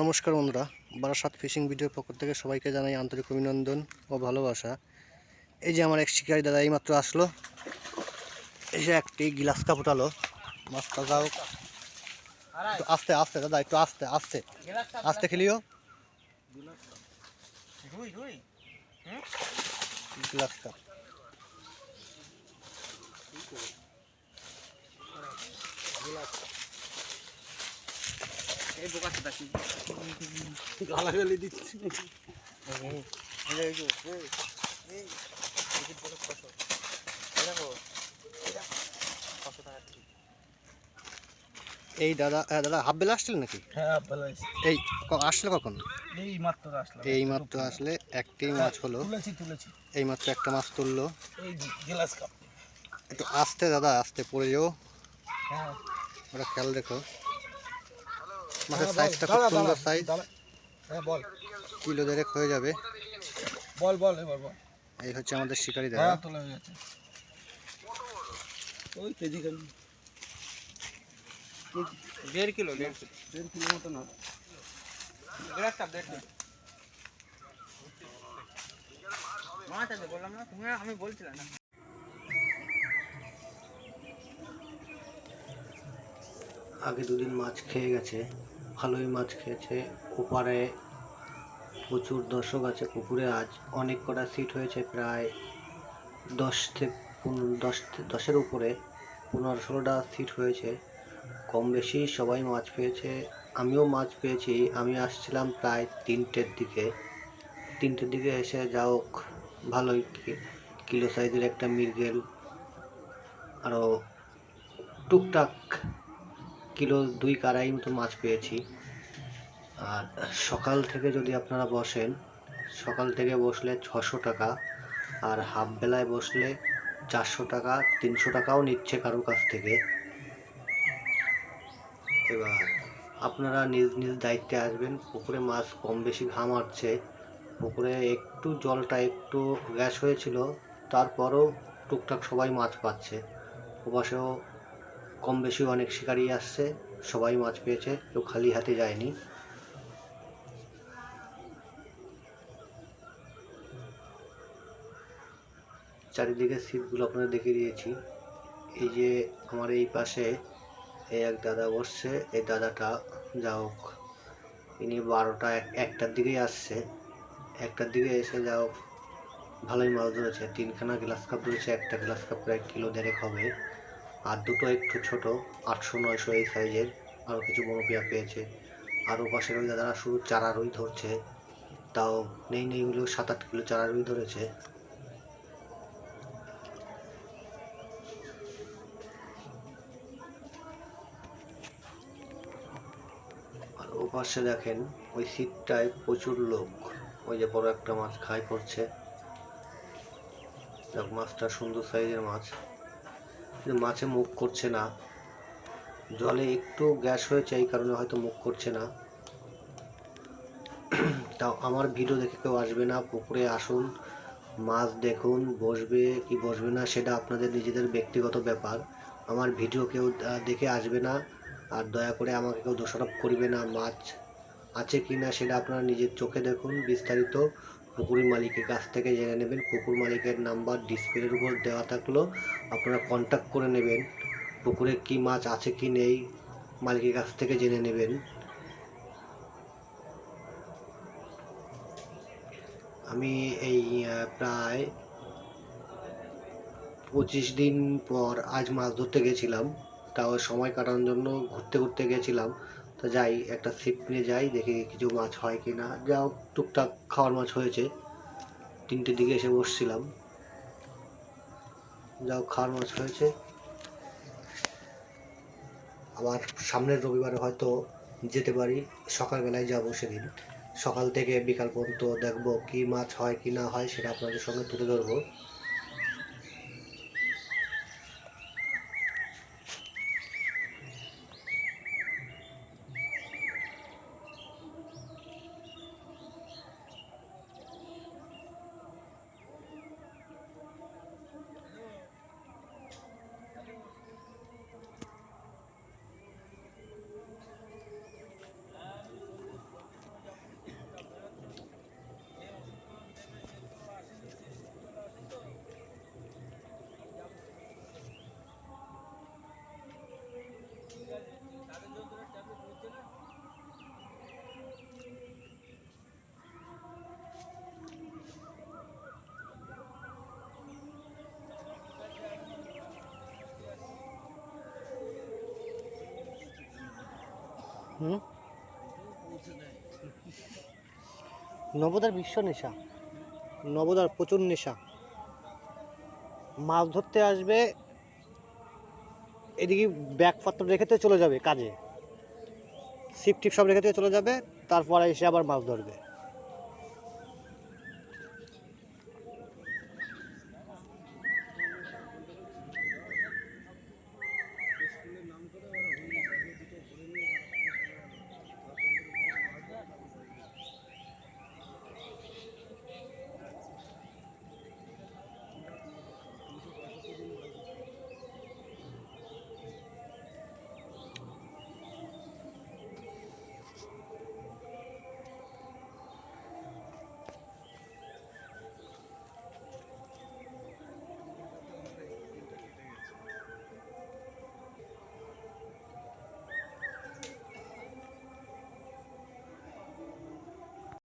নমস্কার বন্ধুরা বারাসাত ফিশিং ভিডিওর পক্ষ থেকে সবাইকে জানাই আন্তরিক অভিনন্দন ও ভালোবাসা। এই যে আমার এক শিকারি দাদা এইমাত্র আসলো এসে একটি গিলাস কাপ উঠালো। মাছটা যাও। একটু আস্তে আস্তে দাদা একটু আস্তে আস্তে। আস্তে খেলিও। গিলাস কাপ। এই বোকা সেটা কি? গালাগালি দিচ্ছি। দাদা হ্যাঁ দাদা হাফ বেলা আসছিলেন নাকি? হ্যাঁ এই আসলে কখন? এই মাত্র আসলাম। এই মাত্র আসলে একটি মাছ হলো। তুলেছি তুলেছি। এই মাত্র একটা মাছ তুললো। এই গ্লাস কাপ। একটু আস্তে দাদা আস্তে পড়ে যাও। হ্যাঁ। ওটা খেয়াল রেখো। মাছের সাইজটা খুব সুন্দর সাইজ হ্যাঁ বল। কিলো দেড়েক হয়ে যাবে। বল বল এবার বল এই হচ্ছে আমাদের শিকারি দাদা। হ্যাঁ তোলা হয়ে গেছে। ওই কেজি কেন দেড় কিলো দেড় কিলো। দেড় কিলো মতো না। মাছ আছে বললাম না তুমি আমি বলছিলাম না। আগে দুদিন মাছ খেয়ে গেছে। ভালোই মাছ খেয়েছে। ওপারে প্রচুর দর্শক আছে পুকুরে। আজ অনেক কটা সিট হয়েছে প্রায় দশ থেকে দশ দশের উপরে। পনেরো ষোলোটা সিট হয়েছে। কম বেশি সবাই মাছ পেয়েছে। আমিও মাছ পেয়েছি। আমি আসছিলাম প্রায় তিনটের দিকে। তিনটের দিকে এসে যা হোক, ভালোই কিলো সাইজের একটা মৃগেল আরও টুকটাক কিলো দুই কারাই মতো মাছ পেয়েছি। আর সকাল থেকে যদি আপনারা বসেন, সকাল থেকে বসলে ছশো টাকা, আর হাফ বেলায় বসলে চারশো টাকা, তিনশো টাকাও নিচ্ছে কারোর কাছ থেকে। এবার আপনারা নিজ নিজ দায়িত্বে আসবেন, পুকুরে মাছ কম বেশি ঘাম আসছে, পুকুরে একটু জলটা একটু গ্যাস হয়েছিল, তারপরও টুকটাক সবাই মাছ পাচ্ছে। ওপাশেও কম বেশি অনেক শিকারি আসছে, সবাই মাছ পেয়েছে, কেউ খালি হাতে যায়নি। চারিদিকে সিটগুলো আপনাদের দেখিয়ে দিয়েছি। এই যে আমার এই পাশে এই এক দাদা বসছে, এই দাদাটা যা হোক, ইনি বারোটা একটার দিকেই আসছে। একটার দিকে এসে যা হোক, ভালোই মাছ ধরেছে, তিনখানা গ্লাস কাপ ধরেছে, একটা গ্লাস কাপ প্রায় কিলো দেড়েক হবে। আর দুটো একটু ছোট, আটশো, নয়শো এই সাইজের আরও কিছু বনপিয়া পেয়েছে। আর ও পাশের ওই দাদারা শুধু চারা রুই ধরছে। তাও নেই নেই হলেও সাত আট কিলো চারা রুই ধরেছে। আর ও পাশে দেখেন ওই সিটটায় প্রচুর লোক। ওই যে বড় একটা মাছ খাই করছে দেখ মাছটা সুন্দর সাইজের মাছ। কিন্তু মাছে মুখ করছে না। জলে একটু গ্যাস হয়েছে, এই কারণে হয়তো মুখ করছে না। তাও আমার ভিডিও দেখে কেউ আসবে না, পুকুরে আসুন, মাছ দেখুন, বসবে কি বসবে না, সেটা আপনাদের নিজেদের ব্যক্তিগত ব্যাপার। আমার ভিডিও কেউ দেখে আসবে না, আর দয়া করে আমাকে কেউ দোষারোপ করবে না। মাছ আছে কি না সেটা আপনারা নিজের চোখে দেখুন, বিস্তারিত পুকুরের মালিকের কাছ থেকে জেনে নেবেন। পুকুর মালিকের নাম্বার ডিসপ্লের উপর দেওয়া থাকল। আপনারা কন্ট্যাক্ট করে নেবেন। পুকুরে কি মাছ আছে, কি নেই, মালিকের কাছ থেকে জেনে নেবেন। আমি এই প্রায় পঁচিশ দিন পর আজ মাছ ধরতে গেছিলাম। তাও সময় কাটানোর জন্য ঘুরতে ঘুরতে গেছিলাম। যাই, একটা ছিপ নিয়ে যাই, দেখি কিছু মাছ হয় কি না যাও টুকটাক খাওয়ার মাছ হয়েছে। তিনটের দিকে এসে বসছিলাম। যাও খাওয়ার মাছ হয়েছে। আবার সামনের রবিবারে হয়তো যেতে পারি। সকালবেলায় যাব সেদিন। সকাল থেকে বিকাল পর্যন্ত দেখব কি মাছ হয় কি না হয়, সেটা আপনাদের সঙ্গে তুলে ধরবো। হুম? নবদার বিশ্ব নেশা। নবদার প্রচুর নেশা। মাছ ধরতে আসবে, এদিকে ব্যাগপত্র রেখেতে চলে যাবে কাজে। সিপ টিপ সব রেখেতে চলে যাবে, তারপরে এসে আবার মাছ ধরবে।